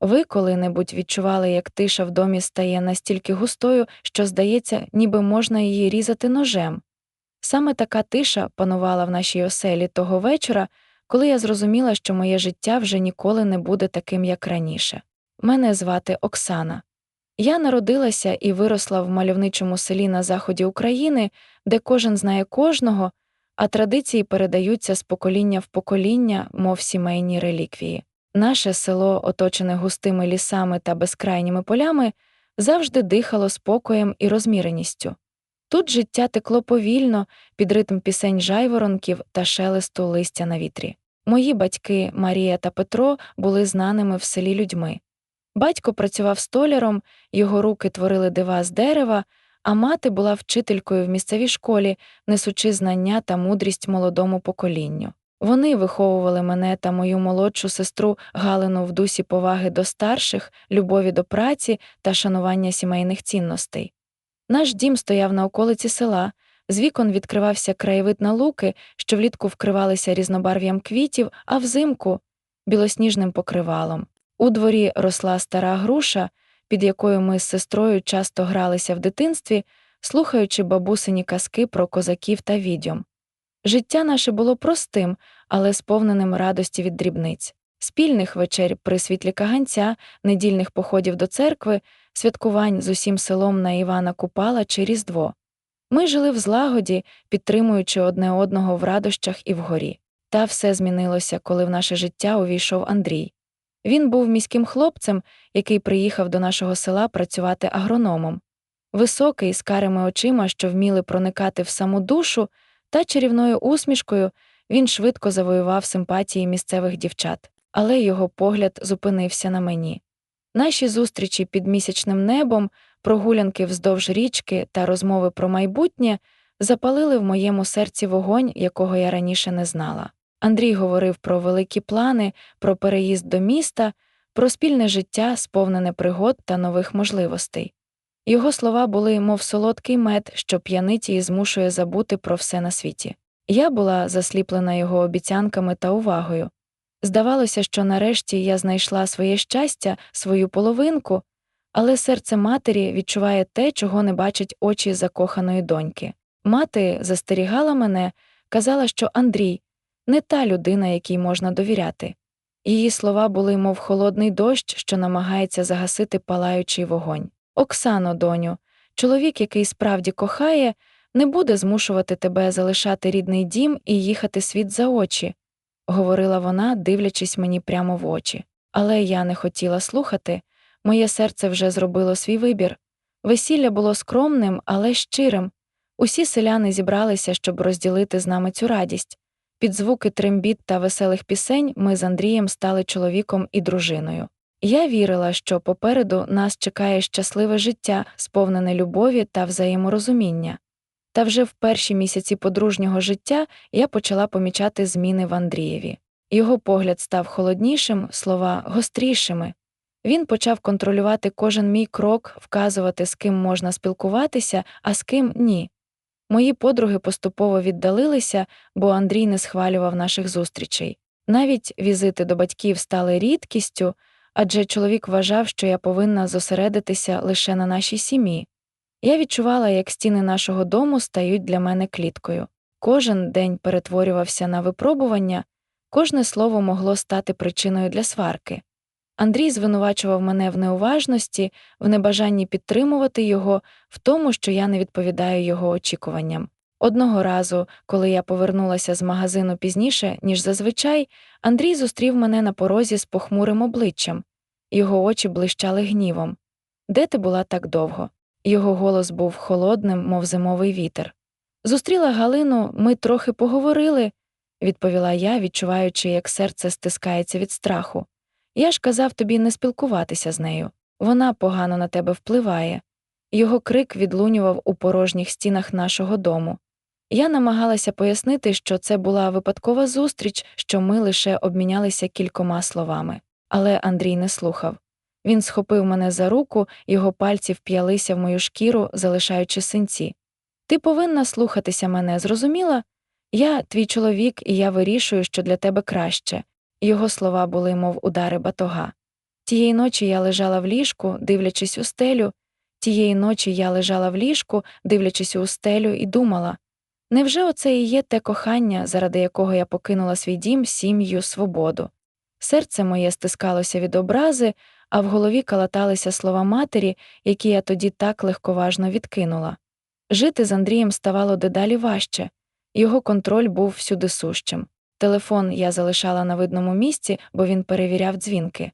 Ви коли-небудь відчували, як тиша в домі стає настільки густою, що здається, ніби можна її різати ножем. Саме така тиша панувала в нашій оселі того вечора, коли я зрозуміла, що моє життя вже ніколи не буде таким, як раніше. Мене звати Оксана. Я народилася і виросла в мальовничому селі на заході України, де кожен знає кожного, а традиції передаються з покоління в покоління, мов сімейні реліквії. Наше село, оточене густими лісами та безкрайніми полями, завжди дихало спокоєм і розміреністю. Тут життя текло повільно під ритм пісень жайворонків та шелесту листя на вітрі. Мої батьки Марія та Петро були знаними в селі людьми. Батько працював столяром, його руки творили дива з дерева, а мати була вчителькою в місцевій школі, несучи знання та мудрість молодому поколінню. Вони виховували мене та мою молодшу сестру Галину в дусі поваги до старших, любові до праці та шанування сімейних цінностей. Наш дім стояв на околиці села, з вікон відкривався краєвид на луки, що влітку вкривалися різнобарв'ям квітів, а взимку білосніжним покривалом. У дворі росла стара груша, під якою ми з сестрою часто гралися в дитинстві, слухаючи бабусині казки про козаків та відьом. Життя наше було простим, але сповненим радості від дрібниць, спільних вечер при світлі каганця, недільних походів до церкви, святкувань з усім селом на Івана Купала чи Різдво. Ми жили в злагоді, підтримуючи одне одного в радощах і вгорі. Та все змінилося, коли в наше життя увійшов Андрій. Він був міським хлопцем, який приїхав до нашого села працювати агрономом. Високий, з карими очима, що вміли проникати в саму душу, та чарівною усмішкою він швидко завоював симпатії місцевих дівчат, але його погляд зупинився на мені. Наші зустрічі під місячним небом, прогулянки вздовж річки та розмови про майбутнє запалили в моєму серці вогонь, якого я раніше не знала. Андрій говорив про великі плани, про переїзд до міста, про спільне життя, сповнене пригод та нових можливостей. Його слова були, мов солодкий мед, що п'янить і змушує забути про все на світі. Я була засліплена його обіцянками та увагою. Здавалося, що нарешті я знайшла своє щастя, свою половинку, але серце матері відчуває те, чого не бачать очі закоханої доньки. Мати застерігала мене, казала, що Андрій не та людина, якій можна довіряти. Її слова були, мов холодний дощ, що намагається загасити палаючий вогонь. Оксано, доню, чоловік, який справді кохає, не буде змушувати тебе залишати рідний дім і їхати світ за очі, говорила вона, дивлячись мені прямо в очі. Але я не хотіла слухати, моє серце вже зробило свій вибір. Весілля було скромним, але щирим. Усі селяни зібралися, щоб розділити з нами цю радість. Під звуки трембіт та веселих пісень ми з Андрієм стали чоловіком і дружиною. Я вірила, що попереду нас чекає щасливе життя, сповнене любові та взаєморозуміння. Та вже в перші місяці подружнього життя я почала помічати зміни в Андрієві. Його погляд став холоднішим, слова гострішими. Він почав контролювати кожен мій крок, вказувати, з ким можна спілкуватися, а з ким ні. Мої подруги поступово віддалилися, бо Андрій не схвалював наших зустрічей. Навіть візити до батьків стали рідкістю, адже чоловік вважав, що я повинна зосередитися лише на нашій сім'ї. Я відчувала, як стіни нашого дому стають для мене кліткою. Кожен день перетворювався на випробування, кожне слово могло стати причиною для сварки. Андрій звинувачував мене в неуважності, в небажанні підтримувати його, в тому, що я не відповідаю його очікуванням. Одного разу, коли я повернулася з магазину пізніше, ніж зазвичай, Андрій зустрів мене на порозі з похмурим обличчям. Його очі блищали гнівом. Де ти була так довго? Його голос був холодним, мов зимовий вітер. Зустріла Галину, ми трохи поговорили, відповіла я, відчуваючи, як серце стискається від страху. Я ж казав тобі не спілкуватися з нею. Вона погано на тебе впливає. Його крик відлунював у порожніх стінах нашого дому. Я намагалася пояснити, що це була випадкова зустріч, що ми лише обмінялися кількома словами. Але Андрій не слухав. Він схопив мене за руку, його пальці вп'ялися в мою шкіру, залишаючи синці. Ти повинна слухатися мене, зрозуміла? Я твій чоловік, і я вирішую, що для тебе краще. Його слова були, мов удари батога. Тієї ночі я лежала в ліжку, дивлячись у стелю, тієї ночі я лежала в ліжку, дивлячись у стелю, і думала невже оце і є те кохання, заради якого я покинула свій дім, сім'ю, свободу? Серце моє стискалося від образи, а в голові калаталися слова матері, які я тоді так легковажно відкинула. Жити з Андрієм ставало дедалі важче, його контроль був всюди сущим. Телефон я залишала на видному місці, бо він перевіряв дзвінки.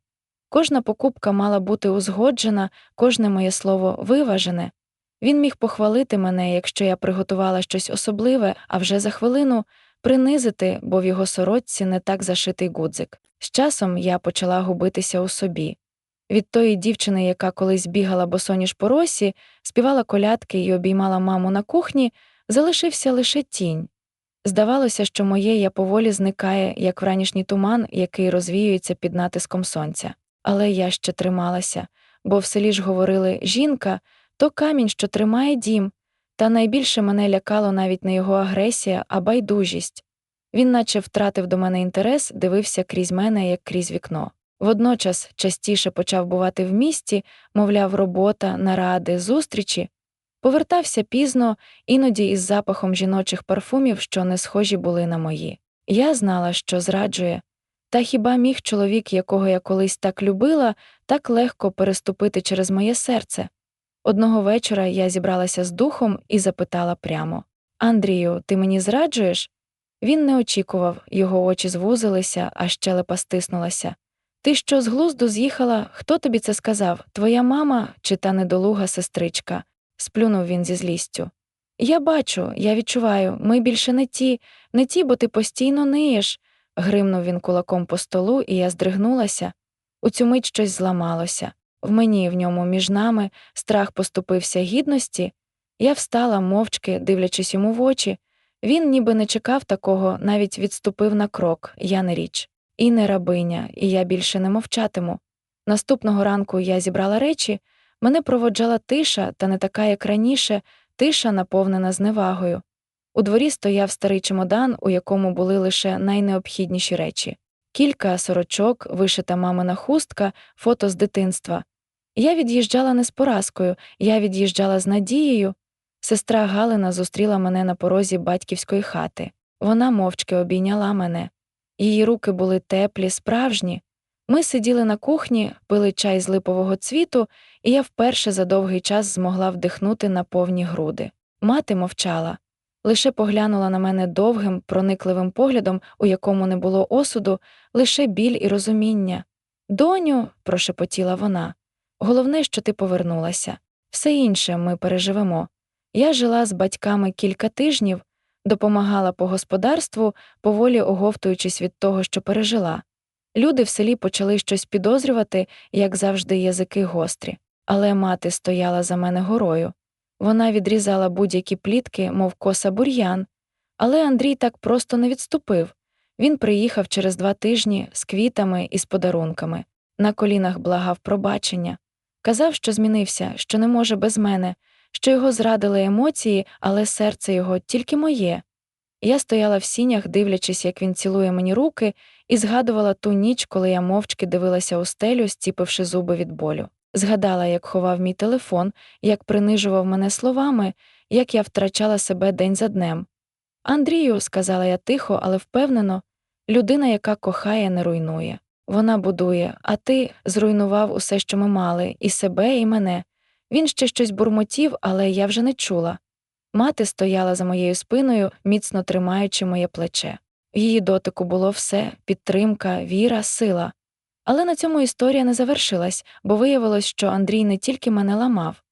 Кожна покупка мала бути узгоджена, кожне моє слово виважене. Він міг похвалити мене, якщо я приготувала щось особливе, а вже за хвилину принизити, бо в його сорочці не так зашитий гудзик. З часом я почала губитися у собі. Від тої дівчини, яка колись бігала босоніж по росі, співала колядки і обіймала маму на кухні, залишився лише тінь. Здавалося, що моє я поволі зникає, як вранішній туман, який розвіюється під натиском сонця. Але я ще трималася, бо в селі ж говорили жінка то камінь, що тримає дім, та найбільше мене лякало навіть не його агресія, а байдужість. Він наче втратив до мене інтерес, дивився крізь мене, як крізь вікно. Водночас частіше почав бувати в місті, мовляв, робота, наради, зустрічі, повертався пізно, іноді із запахом жіночих парфумів, що не схожі були на мої. Я знала, що зраджує. Та хіба міг чоловік, якого я колись так любила, так легко переступити через моє серце? Одного вечора я зібралася з духом і запитала прямо Андрію, ти мені зраджуєш? Він не очікував, його очі звузилися, а щелепа стиснулася. Ти що з глузду з'їхала? Хто тобі це сказав? Твоя мама чи та недолуга сестричка? сплюнув він зі злістю. Я бачу, я відчуваю, ми більше не ті, не ті, бо ти постійно ниєш. Гримнув він кулаком по столу, і я здригнулася. У цю мить щось зламалося. В мені, в ньому, між нами, страх поступився гідності. Я встала, мовчки, дивлячись йому в очі. Він ніби не чекав такого, навіть відступив на крок, я не річ. І не рабиня, і я більше не мовчатиму. Наступного ранку я зібрала речі, мене проводжала тиша, та не така, як раніше, тиша, наповнена зневагою. У дворі стояв старий чемодан, у якому були лише найнеобхідніші речі кілька сорочок, вишита мамина хустка, фото з дитинства. Я від'їжджала не з поразкою, я від'їжджала з надією. Сестра Галина зустріла мене на порозі батьківської хати. Вона мовчки обійняла мене. Її руки були теплі, справжні. Ми сиділи на кухні, пили чай з липового цвіту, і я вперше за довгий час змогла вдихнути на повні груди. Мати мовчала, лише поглянула на мене довгим, проникливим поглядом, у якому не було осуду, лише біль і розуміння. Доню, прошепотіла вона, головне, що ти повернулася. Все інше ми переживемо. Я жила з батьками кілька тижнів, допомагала по господарству, поволі оговтуючись від того, що пережила. Люди в селі почали щось підозрювати, як завжди, язики гострі, але мати стояла за мене горою. Вона відрізала будь-які плітки, мов коса бур'ян, але Андрій так просто не відступив. Він приїхав через два тижні з квітами і з подарунками, на колінах благав пробачення, казав, що змінився, що не може без мене, що його зрадили емоції, але серце його тільки моє. Я стояла в сінях, дивлячись, як він цілує мені руки, і згадувала ту ніч, коли я мовчки дивилася у стелю, стіпивши зуби від болю. Згадала, як ховав мій телефон, як принижував мене словами, як я втрачала себе день за днем. Андрію, сказала я тихо, але впевнено, людина, яка кохає, не руйнує. Вона будує, а ти зруйнував усе, що ми мали, і себе, і мене. Він ще щось бурмотів, але я вже не чула. Мати стояла за моєю спиною, міцно тримаючи моє плече. В її дотику було все підтримка, віра, сила. Але на цьому історія не завершилась, бо виявилось, що Андрій не тільки мене ламав.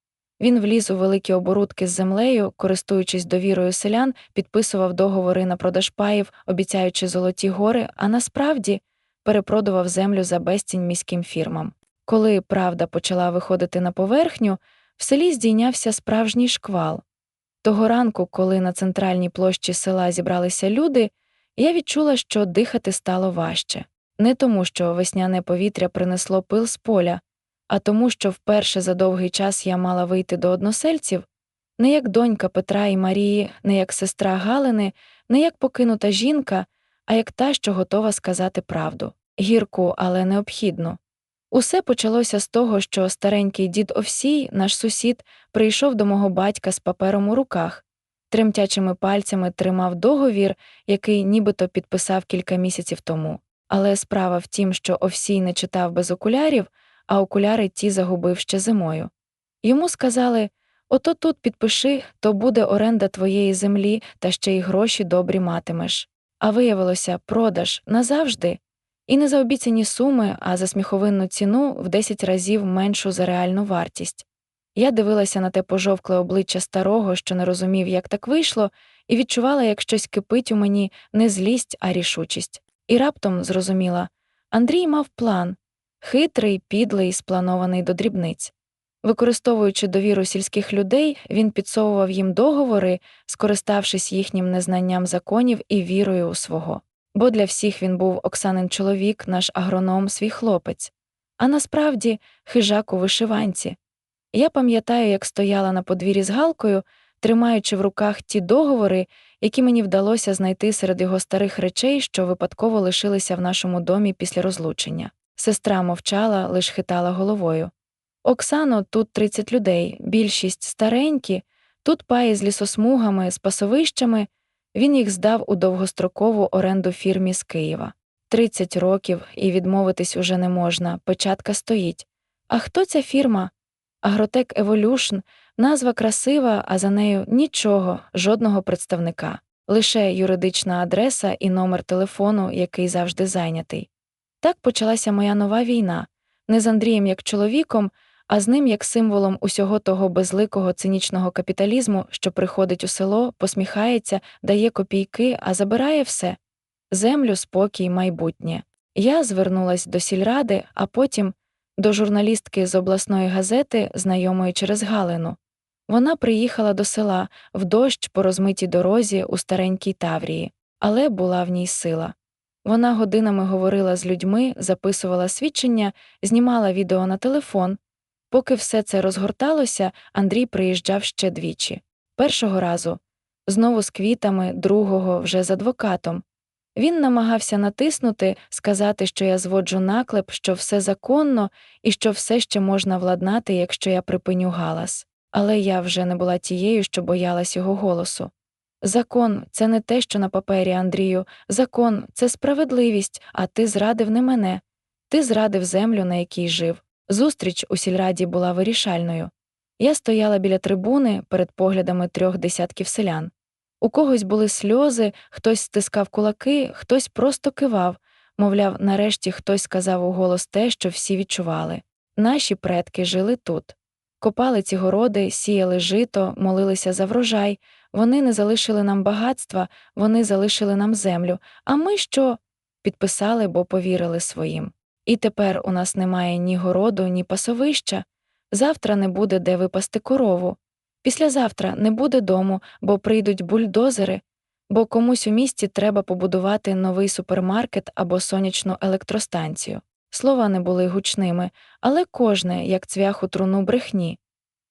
Він вліз у великі оборудки з землею, користуючись довірою селян, підписував договори на продаж паїв, обіцяючи золоті гори, а насправді перепродував землю за безцінь міським фірмам. Коли правда почала виходити на поверхню, в селі здійнявся справжній шквал. Того ранку, коли на центральній площі села зібралися люди, я відчула, що дихати стало важче. Не тому, що весняне повітря принесло пил з поля, а тому, що вперше за довгий час я мала вийти до односельців, не як донька Петра і Марії, не як сестра Галини, не як покинута жінка, а як та, що готова сказати правду гірку, але необхідну. Усе почалося з того, що старенький дід Овсій, наш сусід, прийшов до мого батька з папером у руках, тремтячими пальцями тримав договір, який нібито підписав кілька місяців тому. Але справа в тім, що Овсій не читав без окулярів, а окуляри ті загубив ще зимою. Йому сказали ото тут підпиши, то буде оренда твоєї землі, та ще й гроші добрі матимеш. А виявилося, продаж назавжди. І не за обіцяні суми, а за сміховинну ціну в 10 разів меншу за реальну вартість. Я дивилася на те пожовкле обличчя старого, що не розумів, як так вийшло, і відчувала, як щось кипить у мені не злість, а рішучість. І раптом зрозуміла Андрій мав план хитрий, підлий, спланований до дрібниць. Використовуючи довіру сільських людей, він підсовував їм договори, скориставшись їхнім незнанням законів і вірою у свого. Бо для всіх він був Оксанин чоловік, наш агроном, свій хлопець, а насправді хижак у вишиванці. Я пам'ятаю, як стояла на подвір'ї з Галкою, тримаючи в руках ті договори, які мені вдалося знайти серед його старих речей, що випадково лишилися в нашому домі після розлучення. Сестра мовчала, лиш хитала головою. Оксано, тут 30 людей, більшість старенькі, тут паї з лісосмугами, з пасовищами. Він їх здав у довгострокову оренду фірмі з Києва. 30 років і відмовитись уже не можна, печатка стоїть. А хто ця фірма? Агротек Еволюшн, назва красива, а за нею нічого, жодного представника, лише юридична адреса і номер телефону, який завжди зайнятий. Так почалася моя нова війна, не з Андрієм як чоловіком, а з ним як символом усього того безликого цинічного капіталізму, що приходить у село, посміхається, дає копійки, а забирає все землю, спокій, майбутнє. Я звернулась до сільради, а потім до журналістки з обласної газети, знайомої через Галину. Вона приїхала до села в дощ по розмитій дорозі у старенькій Таврії, але була в ній сила. Вона годинами говорила з людьми, записувала свідчення, знімала відео на телефон. Поки все це розгорталося, Андрій приїжджав ще двічі. Першого разу знову з квітами, другого вже з адвокатом. Він намагався натиснути, сказати, що я зводжу наклеп, що все законно і що все ще можна владнати, якщо я припиню галас. Але я вже не була тією, що боялась його голосу. Закон це не те, що на папері, Андрію, закон це справедливість, а ти зрадив не мене. Ти зрадив землю, на якій жив. Зустріч у сільраді була вирішальною. Я стояла біля трибуни перед поглядами трьох десятків селян. У когось були сльози, хтось стискав кулаки, хтось просто кивав, мовляв, нарешті хтось сказав у голос те, що всі відчували. Наші предки жили тут. Копали ці городи, сіяли жито, молилися за врожай, вони не залишили нам багатства, вони залишили нам землю. А ми що? Підписали, бо повірили своїм. І тепер у нас немає ні городу, ні пасовища. Завтра не буде де випасти корову. Післязавтра не буде дому, бо прийдуть бульдозери, бо комусь у місті треба побудувати новий супермаркет або сонячну електростанцію. Слова не були гучними, але кожне, як цвях у труну брехні.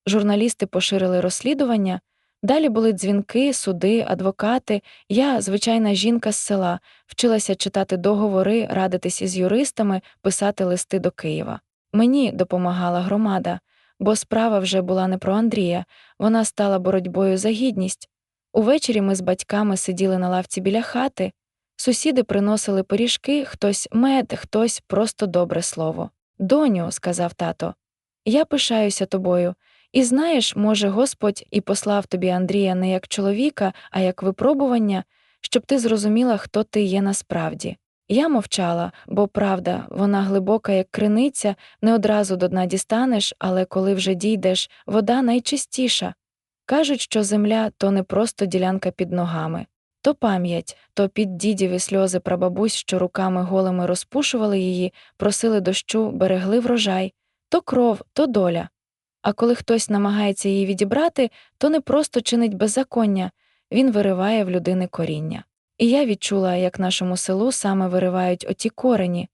Журналісти поширили розслідування, далі були дзвінки, суди, адвокати. Я, звичайна жінка з села, вчилася читати договори, радитись із юристами, писати листи до Києва. Мені допомагала громада, бо справа вже була не про Андрія, вона стала боротьбою за гідність. Увечері ми з батьками сиділи на лавці біля хати. Сусіди приносили пиріжки, хтось мед, хтось просто добре слово. Доню, сказав тато, я пишаюся тобою, і знаєш, може, Господь і послав тобі Андрія не як чоловіка, а як випробування, щоб ти зрозуміла, хто ти є насправді. Я мовчала, бо правда, вона глибока, як криниця, не одразу до дна дістанеш, але коли вже дійдеш, вода найчистіша. Кажуть, що земля то не просто ділянка під ногами, то пам'ять, то під дідіві сльози прабабусь, що руками голими розпушували її, просили дощу, берегли врожай, то кров, то доля. А коли хтось намагається її відібрати, то не просто чинить беззаконня, він вириває в людини коріння. І я відчула, як нашому селу саме виривають оті корені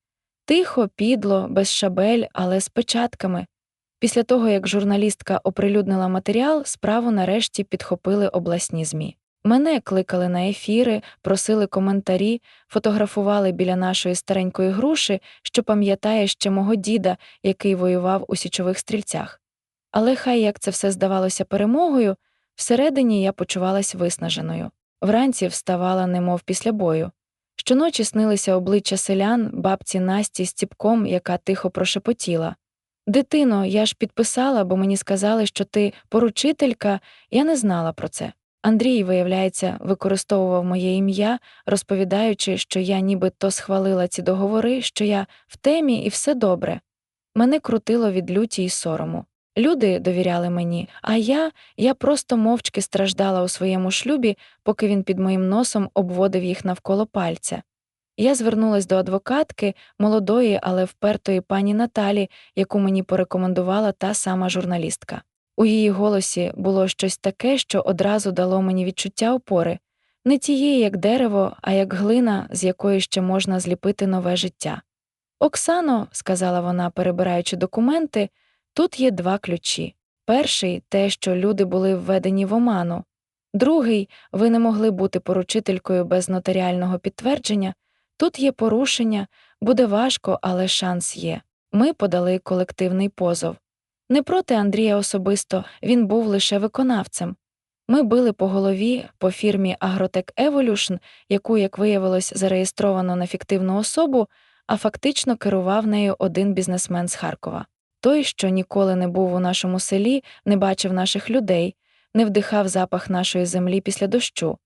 тихо, підло, без шабель, але з печатками. Після того, як журналістка оприлюднила матеріал, справу нарешті підхопили обласні ЗМІ. Мене кликали на ефіри, просили коментарі, фотографували біля нашої старенької груші, що пам'ятає ще мого діда, який воював у січових стрільцях. Але хай як це все здавалося перемогою, всередині я почувалась виснаженою. Вранці вставала, немов після бою. Щоночі снилися обличчя селян, бабці Насті з ціпком, яка тихо прошепотіла. Дитино, я ж підписала, бо мені сказали, що ти поручителька, я не знала про це. Андрій, виявляється, використовував моє ім'я, розповідаючи, що я нібито схвалила ці договори, що я в темі і все добре. Мене крутило від люті й сорому. Люди довіряли мені, а я, я просто мовчки страждала у своєму шлюбі, поки він під моїм носом обводив їх навколо пальця. Я звернулась до адвокатки, молодої, але впертої пані Наталі, яку мені порекомендувала та сама журналістка. У її голосі було щось таке, що одразу дало мені відчуття опори, не тієї, як дерево, а як глина, з якої ще можна зліпити нове життя. Оксано, сказала вона, перебираючи документи, тут є два ключі. Перший те, що люди були введені в оману. Другий ви не могли бути поручителькою без нотаріального підтвердження. Тут є порушення, буде важко, але шанс є. Ми подали колективний позов. Не проти Андрія особисто, він був лише виконавцем. Ми били по голові по фірмі Агротек Evolution, яку, як виявилось, зареєстровано на фіктивну особу, а фактично керував нею один бізнесмен з Харкова. Той, що ніколи не був у нашому селі, не бачив наших людей, не вдихав запах нашої землі після дощу.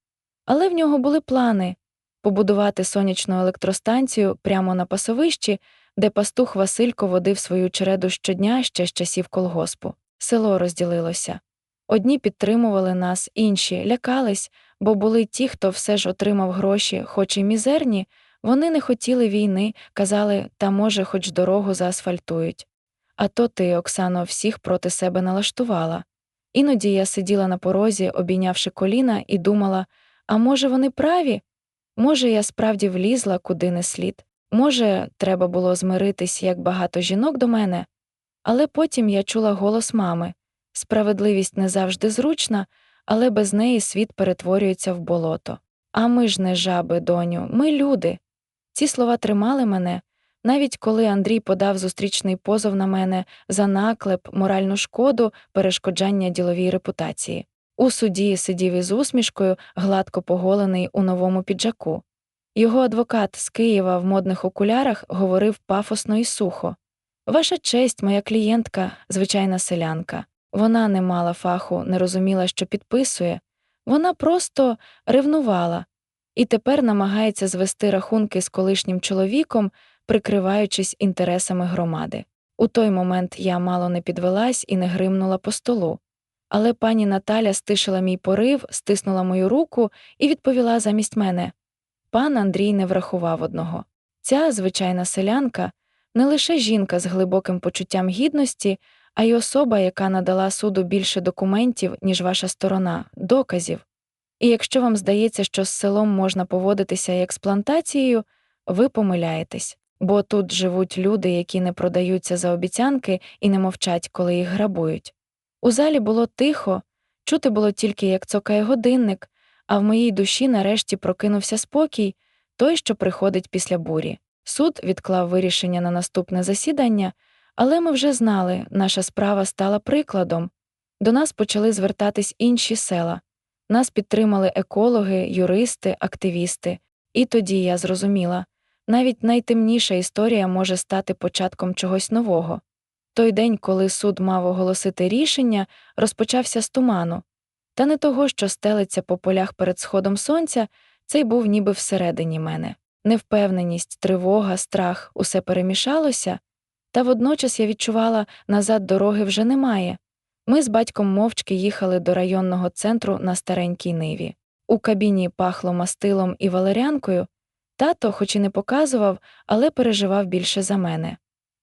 Але в нього були плани побудувати сонячну електростанцію прямо на пасовищі, де пастух Василько водив свою череду щодня ще з часів колгоспу. Село розділилося. Одні підтримували нас, інші лякались, бо були ті, хто все ж отримав гроші, хоч і мізерні, вони не хотіли війни, казали, та, може, хоч дорогу заасфальтують. А то ти, Оксано, всіх проти себе налаштувала. Іноді я сиділа на порозі, обійнявши коліна, і думала а може, вони праві? Може, я справді влізла куди не слід. Може, треба було змиритись, як багато жінок до мене, але потім я чула голос мами справедливість не завжди зручна, але без неї світ перетворюється в болото. А ми ж не жаби, доню, ми люди. Ці слова тримали мене, навіть коли Андрій подав зустрічний позов на мене за наклеп, моральну шкоду, перешкоджання діловій репутації. У суді сидів із усмішкою, гладко поголений у новому піджаку. Його адвокат з Києва в модних окулярах говорив пафосно і сухо Ваша честь, моя клієнтка, звичайна селянка. Вона не мала фаху, не розуміла, що підписує, вона просто ревнувала і тепер намагається звести рахунки з колишнім чоловіком, прикриваючись інтересами громади. У той момент я мало не підвелась і не гримнула по столу. Але пані Наталя стишила мій порив, стиснула мою руку і відповіла замість мене Пан Андрій не врахував одного. Ця звичайна селянка не лише жінка з глибоким почуттям гідності, а й особа, яка надала суду більше документів, ніж ваша сторона, доказів. І якщо вам здається, що з селом можна поводитися як з плантацією, ви помиляєтесь, бо тут живуть люди, які не продаються за обіцянки і не мовчать, коли їх грабують. У залі було тихо, чути було тільки, як цокає годинник, а в моїй душі нарешті прокинувся спокій, той, що приходить після бурі. Суд відклав вирішення на наступне засідання, але ми вже знали, наша справа стала прикладом. До нас почали звертатись інші села. Нас підтримали екологи, юристи, активісти. І тоді я зрозуміла навіть найтемніша історія може стати початком чогось нового. Той день, коли суд мав оголосити рішення, розпочався з туману, та не того, що стелиться по полях перед сходом сонця, цей був ніби всередині мене. Невпевненість, тривога, страх усе перемішалося, та водночас я відчувала, назад дороги вже немає. Ми з батьком мовчки їхали до районного центру на старенькій ниві. У кабіні пахло мастилом і валерянкою. Тато, хоч і не показував, але переживав більше за мене.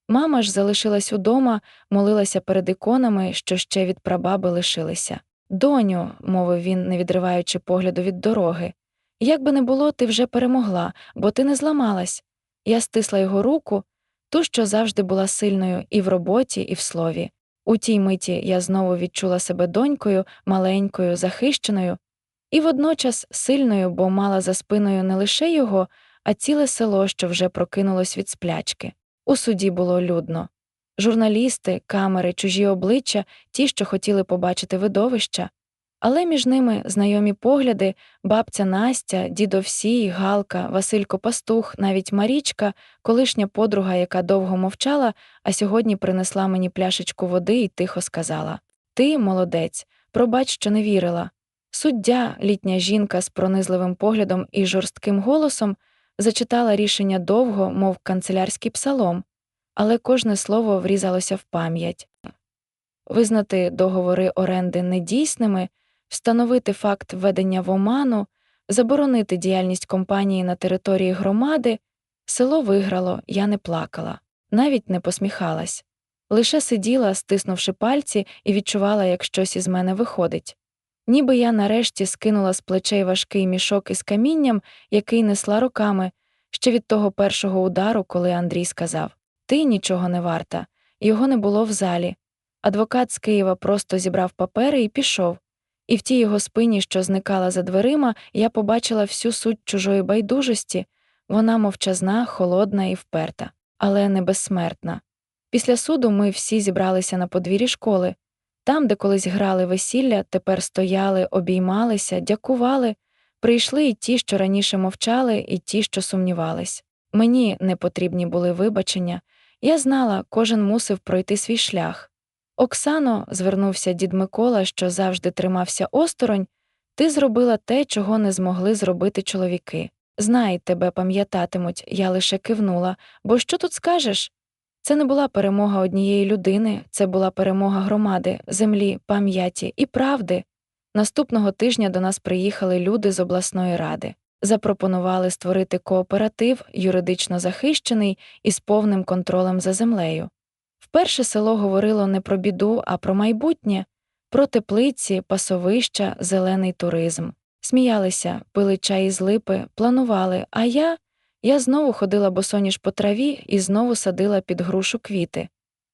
Мама ж залишилась удома, молилася перед іконами, що ще від прабаби лишилися. Доню, мовив він, не відриваючи погляду від дороги, як би не було, ти вже перемогла, бо ти не зламалась. Я стисла його руку, ту, що завжди була сильною і в роботі, і в слові. У тій миті я знову відчула себе донькою, маленькою, захищеною. І водночас сильною, бо мала за спиною не лише його, а ціле село, що вже прокинулось від сплячки. У суді було людно. Журналісти, камери, чужі обличчя, ті, що хотіли побачити видовища, але між ними знайомі погляди, бабця Настя, дідо Всій, Галка, Василько Пастух, навіть Марічка, колишня подруга, яка довго мовчала, а сьогодні принесла мені пляшечку води і тихо сказала Ти, молодець, пробач, що не вірила. Суддя, літня жінка з пронизливим поглядом і жорстким голосом, зачитала рішення довго, мов канцелярський псалом, але кожне слово врізалося в пам'ять. Визнати договори оренди недійсними, встановити факт введення в оману, заборонити діяльність компанії на території громади, село виграло, я не плакала, навіть не посміхалась, лише сиділа, стиснувши пальці, і відчувала, як щось із мене виходить. Ніби я нарешті скинула з плечей важкий мішок із камінням, який несла руками, ще від того першого удару, коли Андрій сказав Ти нічого не варта, його не було в залі. Адвокат з Києва просто зібрав папери і пішов, і в тій його спині, що зникала за дверима, я побачила всю суть чужої байдужості вона мовчазна, холодна і вперта, але не безсмертна. Після суду ми всі зібралися на подвір'ї школи. Там, де колись грали весілля, тепер стояли, обіймалися, дякували, прийшли і ті, що раніше мовчали, і ті, що сумнівались. Мені не потрібні були вибачення, я знала, кожен мусив пройти свій шлях. Оксано, звернувся дід Микола, що завжди тримався осторонь, ти зробила те, чого не змогли зробити чоловіки. Знай, тебе пам'ятатимуть, я лише кивнула, бо що тут скажеш? Це не була перемога однієї людини, це була перемога громади, землі, пам'яті і правди. Наступного тижня до нас приїхали люди з обласної ради, запропонували створити кооператив, юридично захищений і з повним контролем за землею. Вперше село говорило не про біду, а про майбутнє, про теплиці, пасовища, зелений туризм. Сміялися, пили чай із липи, планували, а я. Я знову ходила босоніж по траві і знову садила під грушу квіти.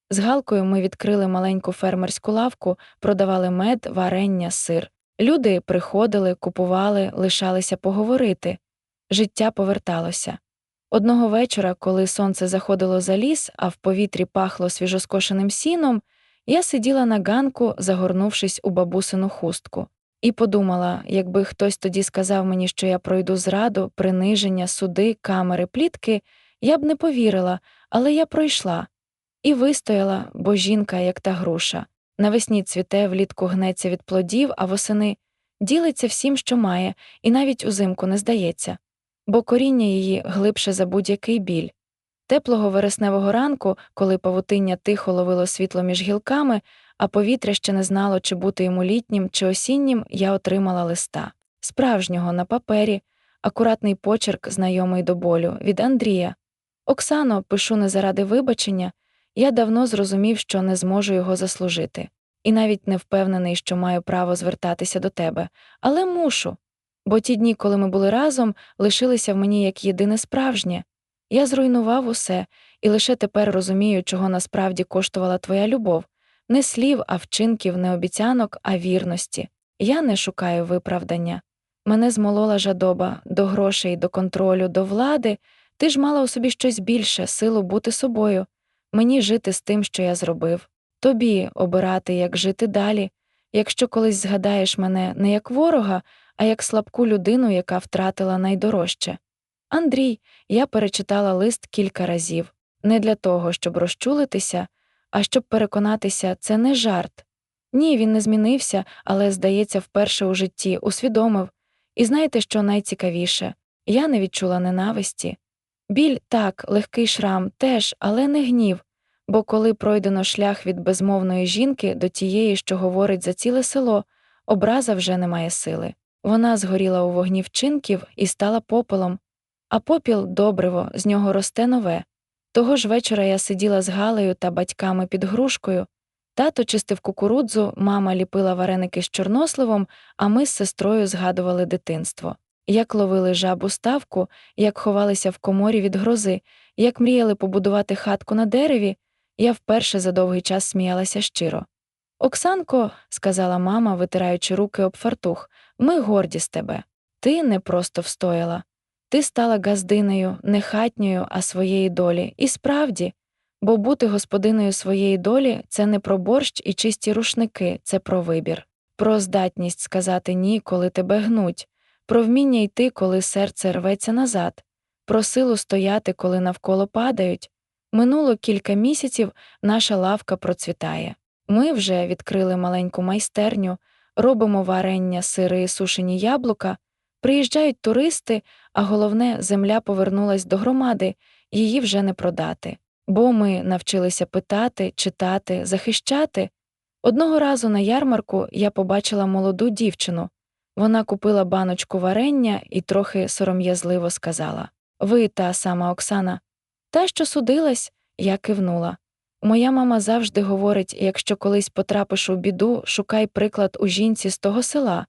З Галкою ми відкрили маленьку фермерську лавку, продавали мед, варення, сир. Люди приходили, купували, лишалися поговорити. Життя поверталося. Одного вечора, коли сонце заходило за ліс, а в повітрі пахло свіжоскошеним сіном, я сиділа на ганку, загорнувшись у бабусину хустку, і подумала, якби хтось тоді сказав мені, що я пройду зраду, приниження, суди, камери, плітки, я б не повірила, але я пройшла і вистояла, бо жінка, як та груша. Навесні цвіте, влітку гнеться від плодів, а восени ділиться всім, що має, і навіть узимку не здається бо коріння її глибше за будь-який біль. Теплого вересневого ранку, коли павутиння тихо ловило світло між гілками, а повітря ще не знало, чи бути йому літнім, чи осіннім, я отримала листа. Справжнього на папері, акуратний почерк, знайомий до болю, від Андрія. Оксано, пишу не заради вибачення, я давно зрозумів, що не зможу його заслужити, і навіть не впевнений, що маю право звертатися до тебе, але мушу. Бо ті дні, коли ми були разом, лишилися в мені як єдине справжнє. Я зруйнував усе і лише тепер розумію, чого насправді коштувала твоя любов не слів, а вчинків, не обіцянок, а вірності. Я не шукаю виправдання. Мене змолола жадоба до грошей, до контролю, до влади. Ти ж мала у собі щось більше, силу бути собою, мені жити з тим, що я зробив, тобі обирати, як жити далі. Якщо колись згадаєш мене не як ворога, а як слабку людину, яка втратила найдорожче. Андрій, я перечитала лист кілька разів не для того, щоб розчулитися, а щоб переконатися, це не жарт. Ні, він не змінився, але, здається, вперше у житті усвідомив. І знаєте, що найцікавіше я не відчула ненависті. Біль так, легкий шрам теж, але не гнів, бо коли пройдено шлях від безмовної жінки до тієї, що говорить за ціле село, образа вже не має сили. Вона згоріла у вогні вчинків і стала попелом, а попіл добриво, з нього росте нове. Того ж вечора я сиділа з Галею та батьками під грушкою. Тато чистив кукурудзу, мама ліпила вареники з чорносливом, а ми з сестрою згадували дитинство. Як ловили жабу ставку, як ховалися в коморі від грози, як мріяли побудувати хатку на дереві, я вперше за довгий час сміялася щиро. Оксанко, сказала мама, витираючи руки об фартух, Ми горді з тебе. Ти не просто встояла. Ти стала газдинею, не хатньою, а своєї долі. І справді, бо бути господиною своєї долі це не про борщ і чисті рушники, це про вибір, про здатність сказати ні, коли тебе гнуть, про вміння йти, коли серце рветься назад, про силу стояти, коли навколо падають. Минуло кілька місяців, наша лавка процвітає. Ми вже відкрили маленьку майстерню, робимо варення, сири і сушені яблука, приїжджають туристи, а головне, земля повернулась до громади, її вже не продати. Бо ми навчилися питати, читати, захищати. Одного разу на ярмарку я побачила молоду дівчину. Вона купила баночку варення і трохи сором'язливо сказала Ви та сама Оксана. Та, що судилась, я кивнула. Моя мама завжди говорить, якщо колись потрапиш у біду, шукай приклад у жінці з того села.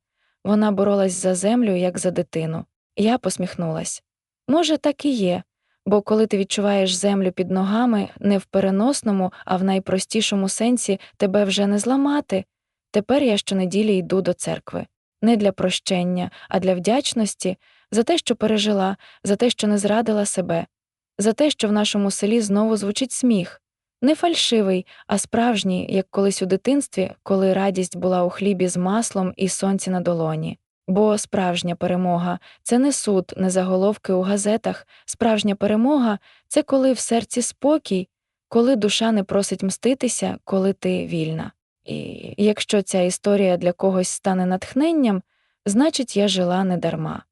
Вона боролась за землю, як за дитину. Я посміхнулась. Може, так і є, бо коли ти відчуваєш землю під ногами, не в переносному, а в найпростішому сенсі тебе вже не зламати. Тепер я щонеділі йду до церкви. Не для прощення, а для вдячності за те, що пережила, за те, що не зрадила себе, за те, що в нашому селі знову звучить сміх. Не фальшивий, а справжній, як колись у дитинстві, коли радість була у хлібі з маслом і сонці на долоні. Бо справжня перемога це не суд, не заголовки у газетах. Справжня перемога це коли в серці спокій, коли душа не просить мститися, коли ти вільна. І якщо ця історія для когось стане натхненням, значить я жила недарма.